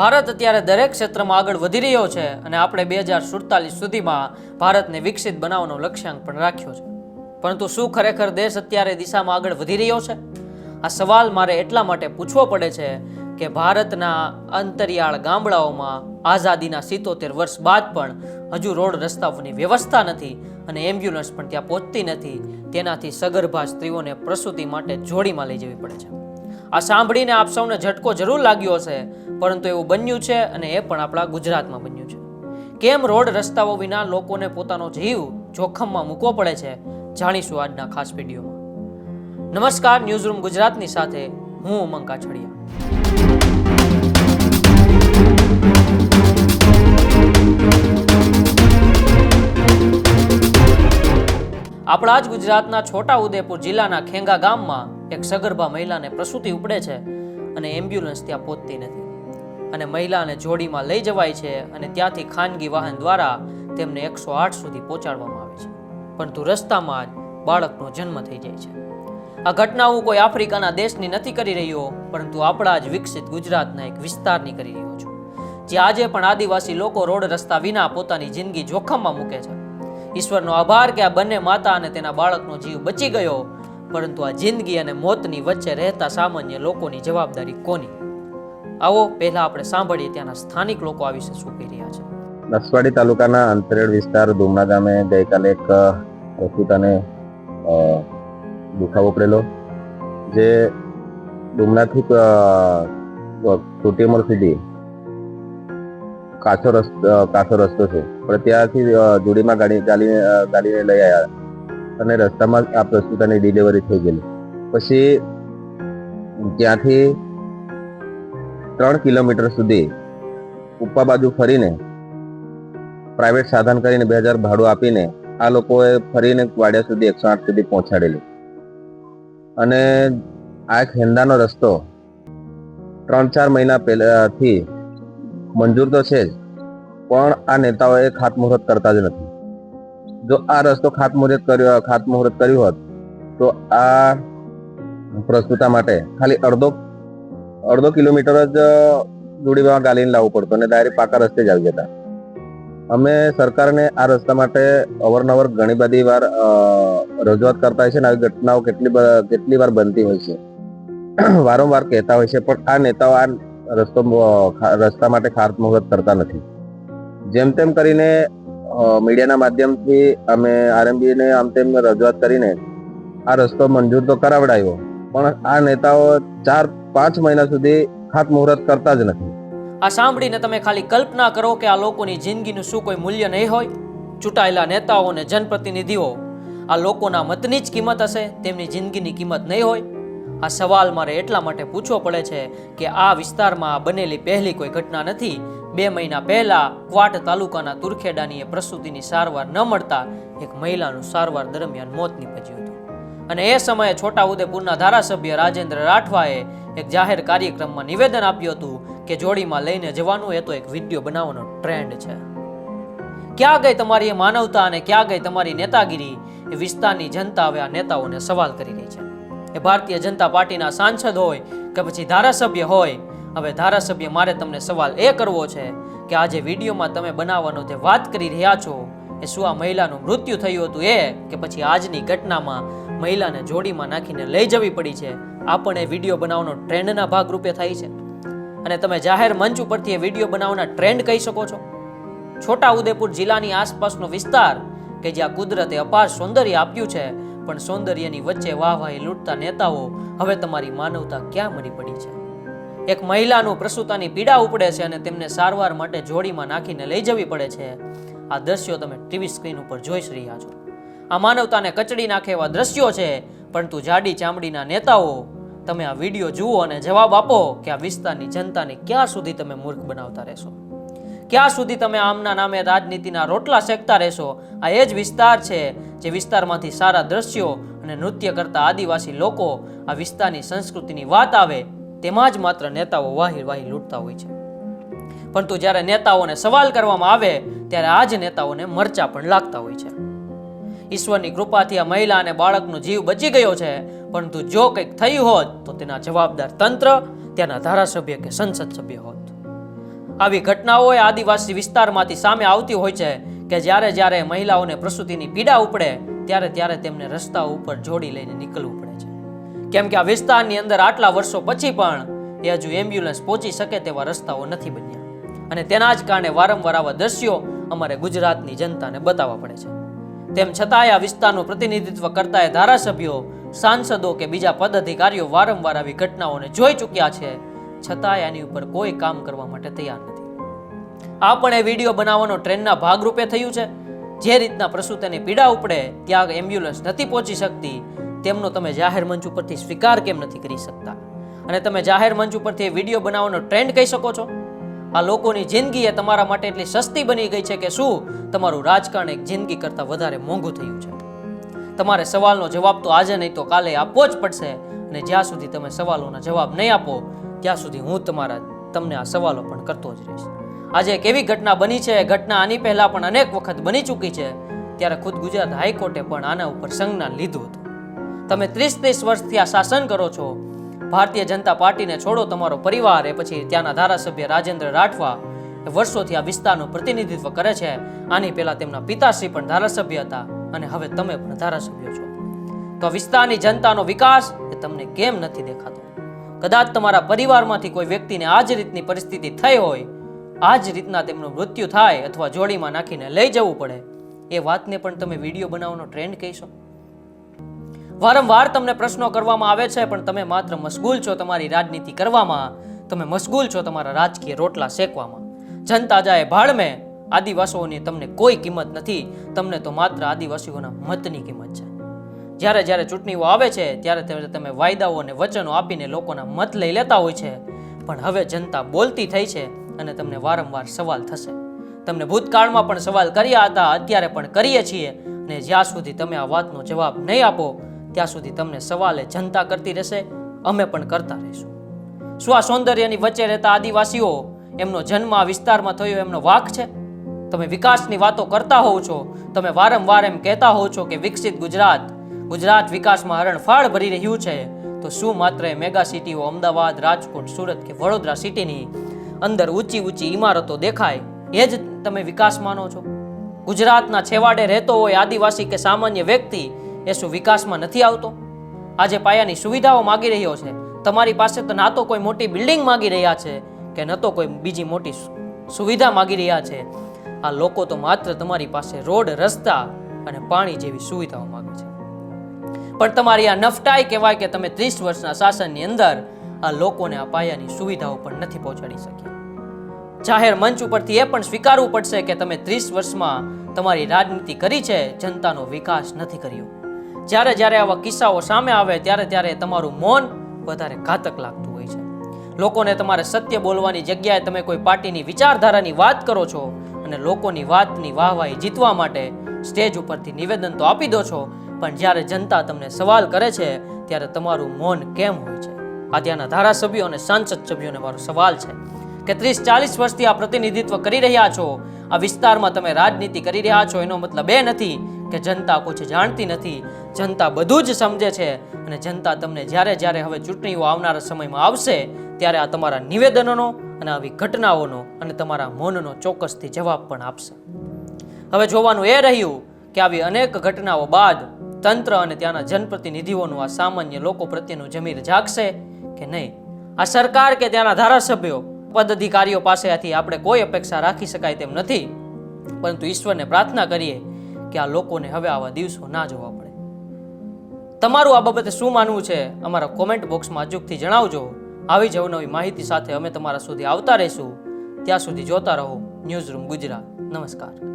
ભારત અત્યારે દરેક ક્ષેત્રમાં આગળ વધી રહ્યો છે અને આપણે બે હજાર સુડતાલીસ સુધીમાં ભારતને વિકસિત બનાવવાનો લક્ષ્યાંક પણ રાખ્યો છે. પરંતુ શું ખરેખર દેશ અત્યારે દિશામાં આગળ વધી રહ્યો છે? આ સવાલ મારે એટલા માટે પૂછવો પડે છે કે ભારતના અંતરિયાળ ગામડાઓમાં આઝાદીના સિત્તોતેર વર્ષ બાદ પણ હજુ રોડ રસ્તાઓની વ્યવસ્થા નથી અને એમ્બ્યુલન્સ પણ ત્યાં પહોંચતી નથી. તેનાથી સગર્ભા સ્ત્રીઓને પ્રસૂતિ માટે જોડીમાં લઈ જવી પડે છે. આ સાંભળીને આપ સૌને ઝટકો જરૂર લાગ્યો હશે પરંતુ એવું બન્યું છે અને એ પણ આપણા ગુજરાતમાં બન્યું છે. કેમ રોડ રસ્તાઓ વિના લોકોને પોતાનો જીવ જોખમમાં મૂકવો પડે છે, જાણીશું આજના ખાસ વિડીયોમાં. નમસ્કાર, ન્યૂઝરૂમ ગુજરાતની સાથે હું ઉમંગ કાછડિયા. આપણા જ ગુજરાતના છોટા ઉદેપુર જિલ્લાના ખેંગા ગામમાં એક સગર્ભા મહિલાને પ્રસૂતિ ઉપડે છે અને એમ્બ્યુલન્સ ત્યાં પહોંચતી નથી. અને મહિલાને જોડીમાં લઈ જવાય છે અને ત્યાંથી ખાનગી વાહન દ્વારા તેમને એકસો આઠ સુધી પહોંચાડવામાં આવે છે. પરંતુ રસ્તામાં જ બાળકનો જન્મ થઈ જાય છે. આ ઘટના હું કોઈ આફ્રિકાના દેશની નથી કરી રહ્યો, પરંતુ આપણા જ વિકસિત ગુજરાતના એક વિસ્તારની કરી રહ્યો છું. જે આજે પણ આદિવાસી લોકો રોડ રસ્તા વિના પોતાની જિંદગી જોખમમાં મૂકે છે. ઈશ્વરનો આભાર કે આ બંને માતા અને તેના બાળકનો જીવ બચી ગયો, પરંતુ આ જિંદગી અને મોતની વચ્ચે રહેતા સામાન્ય લોકોની જવાબદારી કોની? આવો, પહેલા આપણે સાંભળીએ ત્યાંના સ્થાનિક લોકો આ વિશે શું કહી રહ્યા છે. નસવાડી તાલુકાના અંતરેડ વિસ્તાર ધુમણા ગામે ગઈકાલે એક પ્રસૂતાને દુખાવો પડેલો જે ડુમનાથી ઉંમર સુધી કાચો રસ્તો કાચો રસ્તો છે. પણ ત્યાંથી જોડીમાં ગાડી ગાડીને ગાડીને લઈ આવ્યા અને રસ્તામાં આ પ્રસ્તુતાની ડિલિવરી થઈ ગયેલી. પછી ત્યાંથી ત્રણ કિલોમીટર સુધી ઉપા બાજુ ફરીને પ્રાઇવેટ સાધન કરીને બે હજાર ભાડું આપીને આ લોકોએ ફરીને વાડિયા સુધી એકસો આઠ સુધી પહોંચાડેલી. અને આ ખેંદાનો રસ્તો ત્રણ ચાર મહિના પહેલાથી મંજૂર તો છે જ, પણ આ નેતાઓએ ખાતમુહૂર્ત કરતા જ નથી. જો આ રસ્તો ખાતમુહૂર્ત કર્યો, ખાતમુહૂર્ત કર્યું હોત, તો આ પ્રસ્તુતા માટે ખાલી અડધો અડધો કિલોમીટર જ જોડીમાં ગાલીને લાવવું પડતું અને ડાયરેક્ટ પાકા રસ્તે જ આવી જતા. અમે સરકારને આ રસ્તા માટે અવારનવાર ઘણી બધી વાર રજૂઆત કરતા હોય છે અને આવી ઘટનાઓ કેટલી કેટલી વાર બનતી હોય છે. વારંવાર કહેતા હોય છે, પણ આ નેતાઓ આ રસ્તો રસ્તા માટે ખાતમુહૂર્ત કરતા નથી. જેમ તેમ કરીને મીડિયાના માધ્યમથી અમે આરએમબીને આમ તેમ રજૂઆત કરીને આ રસ્તો મંજૂર તો કરાવડાયો. પણ આ નેતાઓ ચાર, પાંચ મહિના સુધી ખાતમુહૂર્ત કરતા જ નથી. આ સાંભળીને તમે ખાલી કલ્પના કરો કે આ લોકોની જિંદગીનું શું કોઈ મૂલ્ય નહીં હોય? ચૂંટાયેલા નેતાઓ અને જનપ્રતિનિધિઓ, આ લોકોના મતની જ કિંમત હશે, તેમની જિંદગીની કિંમત નહીં હોય? આ સવાલ મારે એટલા માટે પૂછવો પડે છે કે આ વિસ્તારમાં બનેલી પહેલી કોઈ ઘટના નથી? બે મહિના પહેલા ક્વાટ તાલુકાના તુરખેડાની એ પ્રસૂતિની સારવાર ન મળતા એક મહિલાનું સારવાર દરમિયાન મોત નીપજ્યું હતું. અને એ સમયે છોટાઉદેપુરના ધારાસભ્ય રાજેન્દ્ર રાઠવાએ એક જાહેર કાર્યક્રમમાં નિવેદન આપ્યું હતું કે જોડીમાં લઈને જવાનું એ તો એક વીડિયો બનાવવાનો ટ્રેન્ડ છે. ક્યાં ગઈ તમારી માનવતા અને ક્યાં ગઈ તમારી નેતાગીરી? એ વિસ્તારની જનતા હવે આ નેતાઓને સવાલ કરી રહી છે. એ ભારતીય જનતા પાર્ટીના સાંસદ હોય કે પછી ધારાસભ્ય હોય, હવે ધારાસભ્ય મારે તમને સવાલ એ કરવો છે કે આજે વિડીયોમાં તમે બનાવવાનો જે વાત કરી રહ્યા છો, એ શું આ મહિલાનું મૃત્યુ થયું હતું એ? કે પછી આજની ઘટનામાં મહિલાને જોડીમાં નાખીને લઈ જવી પડી છે. આ પણ એ વીડિયો બનાવવાનો ટ્રેન્ડના ભાગરૂપે થાય છે. અને તમે જાહેર મંચ ઉપરથી એ વીડિયો બનાવવાના ટ્રેન્ડ કહી શકો છો. છોટા ઉદેપુર જિલ્લાની આસપાસનો વિસ્તાર કે જ્યાં કુદરતે અપાર સૌંદર્ય આપ્યું છે, પણ સૌંદર્યની વચ્ચે વાહવાહી લૂંટતા નેતાઓ હવે તમારી માનવતા ક્યાં મરી પડી છે? એક મહિલાનું પ્રસૂતાની પીડા ઉપડે છે અને તેમને સારવાર માટે જોડીમાં નાખીને લઈ જવી પડે છે. આ દ્રશ્યો તમે ટીવી સ્ક્રીન ઉપર જોઈ રહ્યા છો. આ માનવતાને કચડી નાખે એવા દ્રશ્યો છે. પરંતુ જાડી ચામડીના નેતાઓ, તમે આ વીડિયો જુઓ અને જવાબ આપો કે આ વિસ્તારની જનતાને ક્યાં સુધી તમે મૂર્ખ બનાવતા રહેશો? ક્યાં સુધી તમે આમના નામે રાજનીતિના રોટલા શેકતા રહેશો? આ એ જ વિસ્તાર છે જે વિસ્તારમાંથી સારા દ્રશ્યો અને નૃત્ય કરતા આદિવાસી લોકો આ વિસ્તારની સંસ્કૃતિની વાત આવે તેમાં જ માત્ર નેતાઓ વાહી વાહી લૂંટતા હોય છે. પરંતુ જ્યારે નેતાઓને સવાલ કરવામાં આવે, ત્યારે આ જ નેતાઓને મરચા પણ લાગતા હોય છે. ઈશ્વરની કૃપાથી આ મહિલા અને બાળકનો જીવ બચી ગયો છે. પરંતુ જો કંઈક થયું હોત, તો તેના જવાબદાર તંત્ર ત્યાંના ધારાસભ્ય કે સંસદ સભ્ય હોત. આવી ઘટનાઓ આદિવાસી વિસ્તારમાંથી સામે આવતી હોય છે કે જ્યારે જ્યારે મહિલાઓને પ્રસૂતિની પીડા ઉપડે, ત્યારે ત્યારે તેમને રસ્તા ઉપર જોડી લઈને નીકળવું પડે છે. કેમ કે આ વિસ્તારની અંદર આટલા વર્ષો પછી પણ એ હજુ એમ્બ્યુલન્સ પહોંચી શકે તેવા રસ્તાઓ નથી બન્યા. અને તેના જ કારણે વારંવાર આવા દ્રશ્યો અમારે ગુજરાતની જનતાને બતાવવા પડે છે. તેમ છતાંય આ વિસ્તારનું પ્રતિનિધિત્વ કરતા ધારાસભ્યો, સાંસદો કે બીજા પદાધિકારીઓ વારંવાર આવી ઘટનાઓને જોઈ ચૂક્યા છે. છતાંય આની ઉપર કોઈ કામ કરવા માટે તૈયાર નથી. આ પણ એ વીડિયો બનાવવાનો ટ્રેનના ભાગરૂપે થયું છે. જે રીતના પ્રસૂતિની પીડા ઉપડે ત્યાં એમ્બ્યુલન્સ નથી પહોંચી શકતી, તેમનો તમે જાહેર મંચ ઉપરથી સ્વીકાર કેમ નથી કરી શકતા? અને તમે જાહેર મંચ ઉપરથી એ વીડિયો બનાવવાનો ટ્રેન્ડ કહી શકો છો? આ લોકોની જિંદગી એ તમારા માટે એટલી સસ્તી બની ગઈ છે કે શું? તમારું રાજકારણ એક જિંદગી કરતાં વધારે મોંઘું થયું છે. તમારે સવાલનો જવાબ તો આજે નહીં તો કાલે આપવો જ પડશે અને જ્યાં સુધી તમે સવાલોના જવાબ નહીં આપો, ત્યાં સુધી હું તમારા, તમને આ સવાલો પણ કરતો જ રહીશ. આજે એક એવી ઘટના બની છે ઘટના આની પહેલાં પણ અનેક વખત બની ચૂકી છે, ત્યારે ખુદ ગુજરાત હાઈકોર્ટે પણ આના ઉપર સંજ્ઞાન લીધું હતું. તમે ત્રીસ ત્રીસ વર્ષથી આ શાસન કરો છો ભારતીય જનતા પાર્ટીને છોડો તમારો પરિવાર. એ પછી ત્યાંના ધારાસભ્ય રાજેન્દ્ર રાઠવા વર્ષોથી આ વિસ્તારનું પ્રતિનિધિત્વ કરે છે. આની પહેલા તેમના પિતાશ્રી પણ ધારાસભ્ય હતા અને હવે તમે પણ ધારાસભ્ય છો. તો આ વિસ્તારની જનતાનો વિકાસ એ તમને કેમ નથી દેખાતો? કદાચ તમારા પરિવારમાંથી કોઈ વ્યક્તિને આ જ રીતની પરિસ્થિતિ થઈ હોય, આ જ રીતના તેમનું મૃત્યુ થાય અથવા જોડીમાં નાખીને લઈ જવું પડે, એ વાતને પણ તમે વીડિયો બનાવવાનો ટ્રેન્ડ કહીશો? વારંવાર તમને પ્રશ્નો કરવામાં આવે છે, પણ તમે માત્ર મશગુલ છો તમારી રાજનીતિ કરવામાં. તમે મશગુલ છો તમારા રાજકીય રોટલા શેકવામાં. જનતા જાય ભાળમે, આદિવાસીઓની તમને કોઈ કિંમત નથી, તમને તો માત્ર આદિવાસીઓના મતની કિંમત છે. જ્યારે જ્યારે ચૂંટણીઓ આવે છે ત્યારે તમે વાયદાઓ અને વચનો આપીને લોકોના મત લઈ લેતા હોય છે. પણ હવે જનતા બોલતી થઈ છે અને તમને વારંવાર સવાલ થશે. તમને ભૂતકાળમાં પણ સવાલ કર્યા હતા, અત્યારે પણ કરીએ છીએ. અને જ્યાં સુધી તમે આ વાતનો જવાબ નહીં આપો ત્યાં સુધી તમને સવાલે જનતા કરતી રહેશે, અમે પણ કરતા રહીશું. શું આ સૌંદર્યની વચ્ચે રહેતા આદિવાસીઓ, એમનો જન્મ આ વિસ્તારમાં થયો, એમનો વાક છે. તમે વિકાસની વાતો કરતા હોવ છો, તમે વારંવાર એમ કહેતા હોવ છો કે વિકસિત ગુજરાત ગુજરાત વિકાસમાં હરણફાળ ભરી રહ્યું છે, તો શું માત્ર એ મેગા સિટીઓ અમદાવાદ, રાજકોટ, સુરત કે વડોદરા સિટીની અંદર ઊંચી ઊંચી ઇમારતો દેખાય, એ જ તમે વિકાસ માનો છો? ગુજરાતના છેવાડે રહેતો હોય આદિવાસી કે સામાન્ય વ્યક્તિ એ શું વિકાસમાં નથી આવતો? આજે પાયાની સુવિધાઓ માગી રહ્યો છે. તમારી પાસે તો ના તો કોઈ મોટી બિલ્ડિંગ માગી રહ્યા છે કે ન તો કોઈ બીજી મોટી સુવિધા માગી રહ્યા છે. આ લોકો તો માત્ર તમારી પાસે રોડ, રસ્તા અને પાણી જેવી સુવિધાઓ માગે છે. પણ તમારી આ નફટાઈ કહેવાય કે તમે ત્રીસ વર્ષના શાસનની અંદર આ લોકોને આ પાયાની સુવિધાઓ પણ નથી પહોંચાડી શક્યા. જાહેર મંચ ઉપરથી એ પણ સ્વીકારવું પડશે કે તમે ત્રીસ વર્ષમાં તમારી રાજનીતિ કરી છે, જનતાનો વિકાસ નથી કર્યો. જ્યારે જ્યારે આવા કિસ્સાઓ સામે આવે, ત્યારે ત્યારે તમારું મૌન વધારે ઘાતક લાગતું હોય છે. લોકોને તમારે સત્ય બોલવાની જગ્યાએ તમે કોઈ પાર્ટીની વિચારધારાની વાત કરો છો અને લોકોની વાતની વાહવાહી જીતવા માટે સ્ટેજ ઉપરથી નિવેદન તો આપી દો છો, પણ જ્યારે જનતા તમને સવાલ કરે છે, ત્યારે તમારું મૌન કેમ હોય છે? આ ત્યાંના ધારાસભ્યો અને સાંસદ સભ્યોને મારો સવાલ છે કે ત્રીસ ચાલીસ વર્ષથી આ પ્રતિનિધિત્વ કરી રહ્યા છો? આ વિસ્તારમાં તમે રાજનીતિ કરી રહ્યા છો, એનો મતલબ એ નથી કે જનતા કુછ જાણતી નથી, જનતા બધું જ સમજે છે અને જનતા તમને જ્યારે જ્યારે હવે ચૂંટણીઓ આવનારા સમયમાં આવશે, ત્યારે આ તમારા નિવેદનોનો અને આવી ઘટનાઓનો અને તમારા મૌનનો ચોક્કસથી જવાબ પણ આપશે. હવે જોવાનું એ રહ્યું કે આવી અનેક ઘટનાઓ બાદ તંત્ર અને ત્યાંના જનપ્રતિનિધિઓનું આ સામાન્ય લોકો પ્રત્યેનું જમીર જાગશે કે નહીં? આ સરકાર કે ત્યાંના ધારાસભ્યો? પદ અધિકારીઓ પાસેથી આપણે કોઈ અપેક્ષા રાખી શકાય તેમ નથી. પરંતુ ઈશ્વરને પ્રાર્થના કરીએ કે આ લોકોને હવે આવા દિવસો ના જોવા પડે. તમારું આ બાબતે શું માનવું છે? અમારા કોમેન્ટ બોક્સમાં અચૂકથી જણાવજો. આવી જ નવી માહિતી સાથે અમે તમારા સુધી આવતા રહીશું. ત્યાં સુધી જોતા રહો. Newsroom Gujarat. નમસ્કાર.